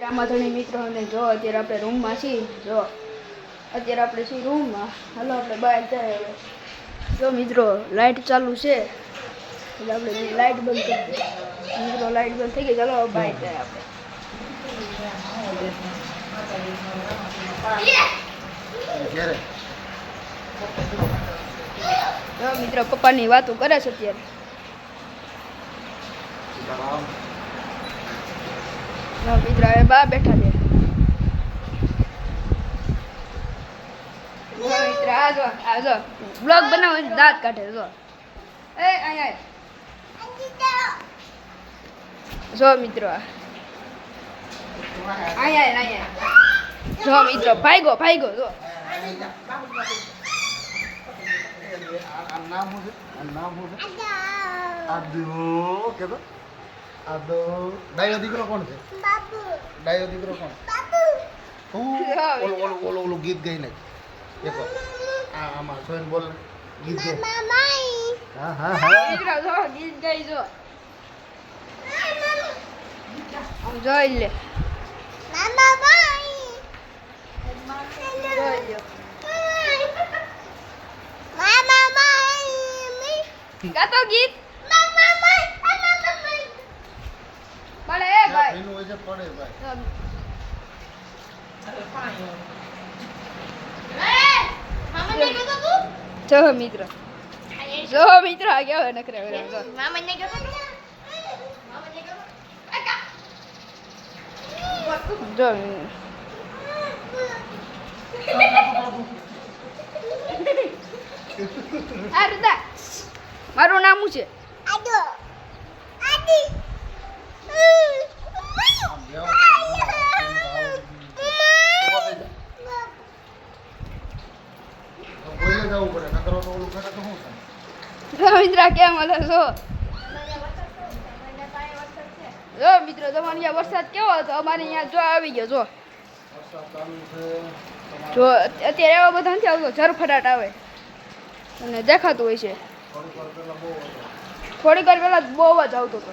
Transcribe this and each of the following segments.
રામાધણી મિત્રોને જો અત્યારે આપણે રૂમમાં છીએ, જો અત્યારે આપણે છીએ રૂમમાં. હાલો, આપણે બહાર જાય હવે. જો મિત્રો લાઇટ ચાલુ છે. એટલે આપણે લાઇટ બંધ કરી મિત્રો લાઇટ બંધ થઈ ગઈ. ચાલો બહાર જાય આપણે. મિત્રો, પપ્પાની વાતો કરે છે અત્યારે. મિત્રો હવે બા બેઠા બે મિત્ર, આ જો આ જો. બ્લોગ બનાવો દાંત કાઢે, જો. એ, આય જો મિત્રો આય આય જો મિત્રો, ભાઈગો ભાઈગો, જો. નામ હું છે? નામ હું છે? આદો કેતો. આદો ડાયો દીકરો કોણ છે? ડાયો દીકરો કોણ? હું ઓલું ઓલું ઓલું ઓલું ગીત ગઈ નાખ દેખો આ આમાં સોયન બોલ ગીત ગઈ હા હા હા. ગીત ગઈ જો. જોઈ લે. જોઈ લ્યો ગાતો ગીત? ભલે એ ભાઈ. એનું હોય છે પડે ભાઈ. જો મિત્ર. જો મિત્ર આ કેવા નકરે વેરા જો જો આ રૂદા. મારું નામ શું છે? આમ બેહો. ઊભો થઈ જા. બોલે જવું પડે નકર તો ઓલું કરે તો શું થાય જો મિત્ર કેમ હલે જો. જો મિત્રો, તમારે અહીંયા વરસાદ કેવો હતો? અમારે અહીંયા જો આવી ગયો, જો. છે જો, અત્યારે એવા બધા નથી આવતો ઝરફટાટ આવે. અને દેખાતું હોય છે. થોડીક વાર પહેલા બહુ જ આવતો હતો.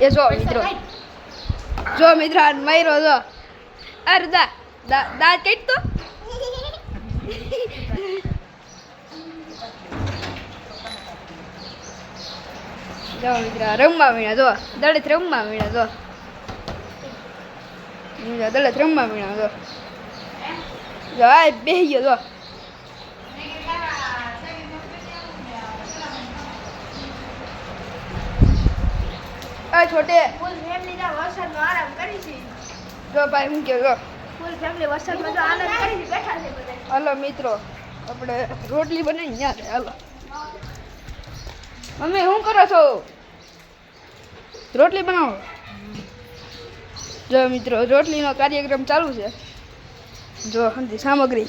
એ જો, મિત્રો. જો, મિત્રો આ મયરો જો. અરે દા, દા- કેટ તો. જો, મિત્ર, રમવા મીણા, જો. દળિત રમવા મીણા, જો. દળિત રમવા મીણા, જો. જો, આ બેહી ગયો, જો. આ છોટે. ફૂલ ફેમિલી ના વરસાદમાં આરામ કરી છે. જો ભાઈ હું કહ્યો જો. ફૂલ ફેમિલી વરસાદમાં તો આનંદ કરી છે બેઠા છે બધા. હાલો મિત્રો આપણે રોટલી બનાવી ત્યાં છે હાલો. મમ્મી શું કરો છો? રોટલી બનાવો. જો મિત્રો રોટલીનો કાર્યક્રમ ચાલુ છે. જો સમજી સામગ્રી.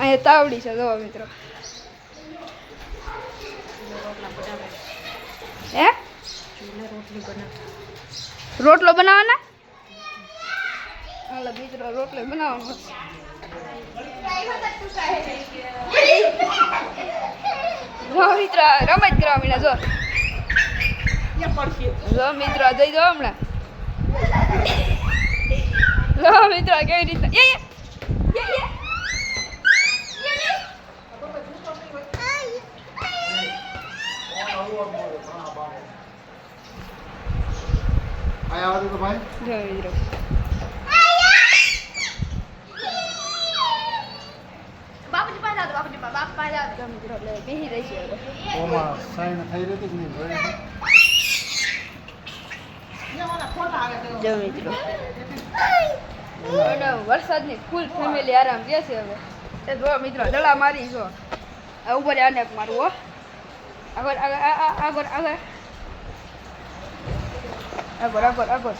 અહીંયા તાવડી છે જો મિત્રો. હે? રોટલો બનાવવાના? હાલો મિત્રો રોટલો બનાવવાનો જો મિત્ર રમત કરવા મીણા જો. જો મિત્ર જઈ જો હમણાં. જો મિત્ર કેવી રીતના એ આવવા દો તો ભાઈ. જો મિત્ર બાપુજી પાસે આવો બાપુજી પાસે બાપ પાસે આવો. જો મિત્ર એટલે બેસી રહી છે ઓમાં સાઈન થઈ રહી હતી કે નહીં જોઈ હતી? જો મિત્રો વરસાદની ફૂલ ફેમિલી આરામ રહે છે હવે. એ જો મિત્રો દડા મારી જો. આ ઉપર આને મારું હો. આગળ આગળ આ- આ- આગળ આગળ. આગળ આગળ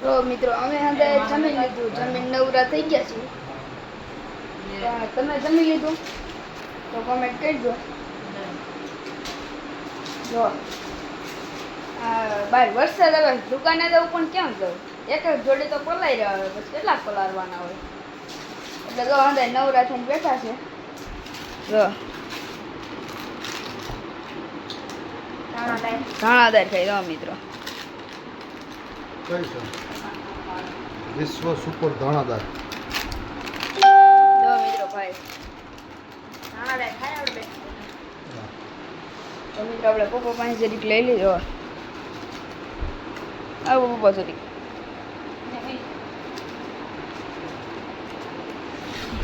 તો મિત્રો અમે હવે જમી લીધું. જમીન નવરા થઈ ગયા છીએ. તમે જમી લીધું? તો કોમેન્ટ કરજો. જો બાર વરસાદ આવે દુકાને જવું પણ કેમ જવું? એક એક જોડે તો પલાઈ રહ્યા હોય પછી કેટલાક પલાળવાના હોય? એટલે જો અંદર નવરા થઈને બેઠા છે જો. ધાણાદાર ખાઈ દો મિત્રો. વિશ્વ સુપર ધાણાદાર. જો મિત્રો ભાઈ ખાય આપણે. તો મિત્રો આપણે પપ્પા પાસે જરીક લઈ લીધો. આવો પપ્પા જરીક.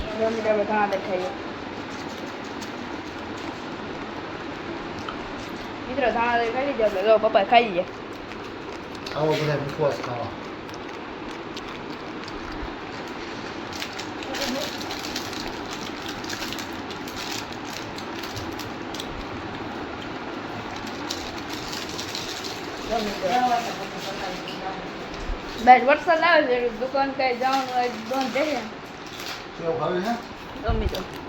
મિત્રો આપણે ધાણાદાર ખાઈએ. મિત્રો ધાણાદાર ખાઈ લીધો જો પપ્પા ખાઈ ગયા આવો બધા મુખવાસ ખાવા બહાર વરસાદ આવે છે દુકાન કઈ જવાનું બંધ ખાવી છે તો મિત્રો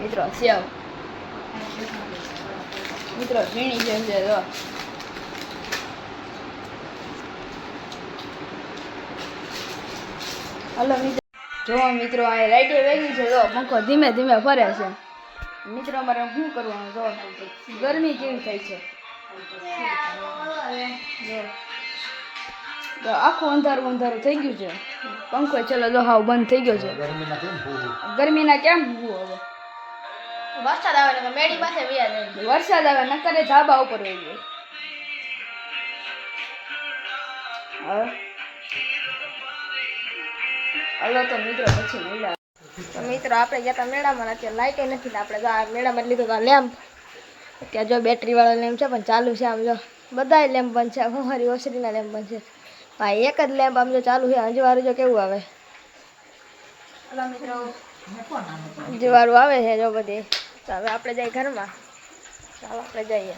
મિત્રો સેવ. મિત્રો ઝીણી છે છે જો. હલો મિત્રો. જો મિત્રો આ લાઈટે વેગી છે જો. પંખો ધીમે ધીમે ફરે છે. મિત્રો અમારે શું કરવાનું જો. ગરમી કેવી થાય છે. જો. આખું અંધારું અંધારું થઈ ગયું છે. પંખો ચલો દોહાવ બંધ થઈ ગયો છે. ગરમીના કેમ કેમ હવે? વરસાદ આવે ને મેડી પાસે વ્યા જાય વરસાદ આવે નકરે ધાબા ઉપર વહી જાય. હવે હલો તો મિત્રો પછી મેળા તો મિત્રો આપણે ગયા હતા મેળામાં ને અત્યારે લાઈટે નથી આપણે જો આ મેળામાં લીધો તો લેમ્પ. અત્યારે જો બેટરી વાળો લેમ્પ છે પણ ચાલુ છે આમ જો. બધાય લેમ્પ બંધ છે હું હરી ઓસરીના લેમ્પ બંધ છે. ભાઈ એક જ લેમ્પ આમ જો ચાલુ છે અંજવાળું જો કેવું આવે? મિત્રો. અંજવાળું આવે છે જો બધી. તો હવે આપણે જઈએ ઘરમાં. ચાલો આપણે જઈએ.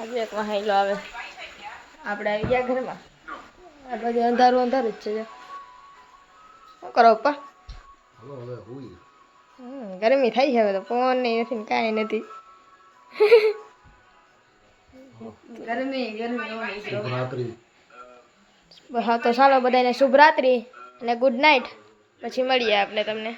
આજે એક વહાઈલો આવે. આપણે આવી ગયા ઘરમાં. આ બધું અંધારું અંધારું જ છે શું કરો પપ્પા? હલો હવે હુઈ હમ, ગરમી થઈ છે હવે તો. ફોન નહીં નથી કાંઈ નથી. ગરમી ગરમી. શુભરાત્રી. હા તો ચાલો બધાને શુભ રાત્રિ અને ગુડ નાઇટ. પછી મળીએ આપણે તમને.